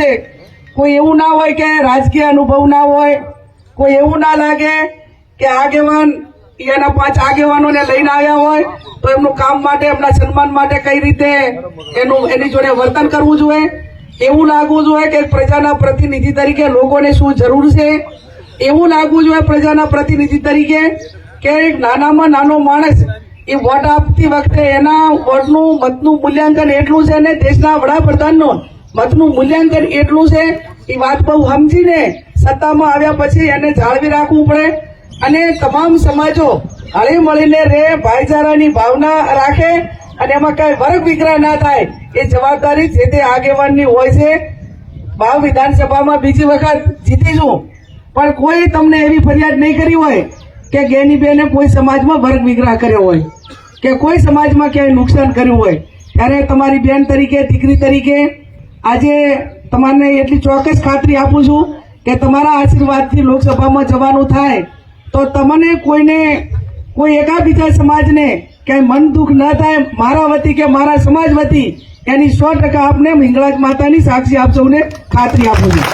છે. કોઈ એવું ના હોય કે રાજકીય અનુભવ ના હોય, કોઈ એવું ના લાગે કે આગેવાન એના પાંચ આગેવાનોને લઈને આવ્યા હોય, તો એમનું કામ માટે, એમના સન્માન માટે કઈ રીતે એનું, એની જોડે વર્તન કરવું જોઈએ? એવું લાગવું જોઈએ કે પ્રજાના પ્રતિનિધિ તરીકે લોકોને શું જરૂર છે? એવું લાગવું જોઈએ પ્રજાના પ્રતિનિધિ તરીકે કે એક નાનામાં નાનો માણસ એ વોટ આપતી વખતે એના વોટનું, મતનું મૂલ્યાંકન એટલું છે ને દેશના વડાપ્રધાનનું મતનું મૂલ્યાંકન એટલું છે એ વાત બહુ સમજીને સત્તામાં આવ્યા પછી એને જાળવી રાખવું પડે અને તમામ સમાજો હળી મળીને રે, ભાઈચારાની ભાવના રાખે અને એમાં કઈ વર્ગ વિગ્રહ ના થાય એ જવાબદારી જે તે આગેવાનની હોય છે. ભાવ વિધાનસભામાં બીજી વખત જીતીશું. પણ કોઈ તમને એવી ફરિયાદ નહીં કરી હોય કે ગેની બેને કોઈ સમાજમાં વર્ગ વિગ્રહ કર્યો હોય, કે કોઈ સમાજમાં ક્યાંય નુકસાન કર્યું હોય. ત્યારે તમારી બેન તરીકે, દીકરી તરીકે આજે તમારને એટલી ચોક્કસ ખાતરી આપું છું કે તમારા આશીર્વાદથી લોકસભામાં જવાનું થાય તો તમને કોઈને, કોઈ એકા બીજા સમાજને ક્યાંય મન દુઃખ ન થાય, મારા વતી કે મારા સમાજ વતી, એની સો ટકા આપને હિંગળાજ માતાની સાક્ષી આપ સૌને ખાતરી આપું છું.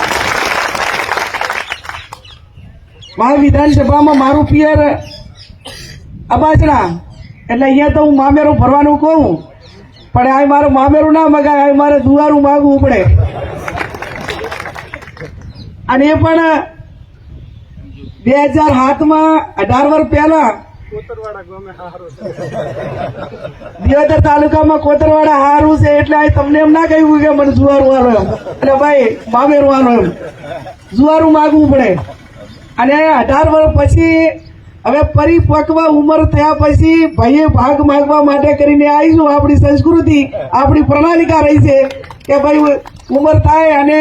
મારા વિધાનસભામાં મારું પિયર અબાસણા એટલે અહીંયા તો હું મામેરું ફરવાનું કહું પણ આ મારું મામેરું ના મગાય, આ મારે દુવારું માગવું પડે. અને એ પણ બે હજાર સાતમાં અઢાર વર્ષ પહેલા. દિયોદર તાલુકામાં કોતરવાડા હારું છે એટલે તમને એમ ના કહ્યું કે મને જુવારું વાળો એમ. એટલે ભાઈ, મામેરું વાળો એમ. જુવારું માગવું પડે. અને અઢાર વર્ષ પછી હવે પરિપક્વ ઉંમર થયા પછી ભાઈએ ભાગ માગવા માટે કરીને આવીશું આપણી સંસ્કૃતિ, આપણી પ્રણાલિકા રહી છે કે ભાઈ ઉંમર થાય અને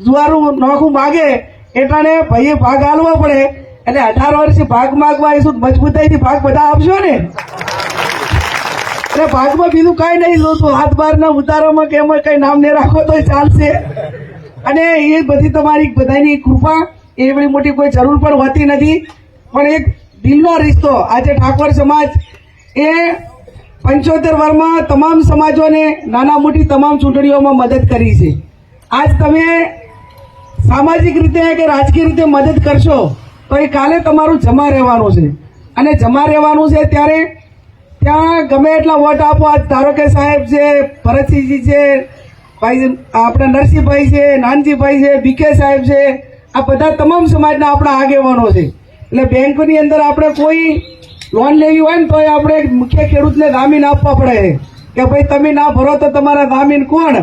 જુવારું નોખું માગે એટલે ભાઈએ ભાગ હાલવો પડે. એટલે અઢાર વર્ષે ભાગ માગવા આવીશું મજબૂતાઈથી ભાગ બધા આપશો ને? એટલે ભાગમાં બીજું કઈ નહીં. જોતું હાથ બહારના ઉતારોમાં કે એમાં કઈ નામ ને રાખો તો ચાલશે. અને એ બધી તમારી બધાની કૃપા. એ એવડી મોટી કોઈ જરૂર પણ હોતી નથી. પણ એક દિલનો રિશ્તો. આજે ઠાકોર સમાજ એ પંચોતેર વર્ષમાં તમામ સમાજોને નાના મોટી તમામ ચૂંટણીઓમાં મદદ કરી છે. આજ તમે સામાજિક રીતે કે રાજકીય રીતે મદદ કરશો, તો એ કાલે તમારું જમા રહેવાનું છે. અને જમા રહેવાનું છે ત્યારે ત્યાં ગમે એટલા વોટ આપો. આજ ધારો કે સાહેબ છે, ભરતસિંહજી છે, ભાઈ આપણા નરસિંહભાઈ છે, નાનજીભાઈ છે બીકે સાહેબ છે, આ બધા તમામ સમાજના આપણા આગેવાનો છે. એટલે બેંકની અંદર આપણે કોઈ લોન લેવી હોય ને તો આપણે મુખ્ય ખેડૂતને જામીન આપવા પડે. કે ભાઈ, તમે ના ભરો તો તમારા જામીન કોણ?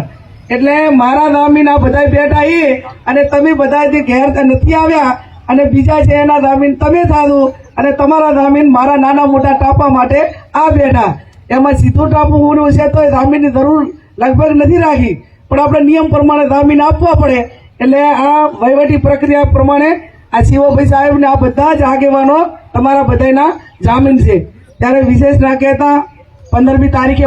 એટલે મારા જામીન આ બધા બેઠા એ અને તમે બધા જે ઘેર નથી આવ્યા અને બીજા છે એના જામીન તમે થાતું અને તમારા જામીન મારા નાના મોટા ટાપા માટે આ બેઠા. એમાં સીધું ટાપું હોવું છે તો જામીનની જરૂર લગભગ નથી રાખી. પણ આપણે નિયમ પ્રમાણે જામીન આપવા પડે. એટલે આ વહીવટી પ્રક્રિયા પ્રમાણે આ શિવભાઈ સાહેબ ને આ બધા જ આગેવાનો તમારા બધાના જામીન છે. ત્યારે વિશેષ ના કહેતા પંદરમી તારીખે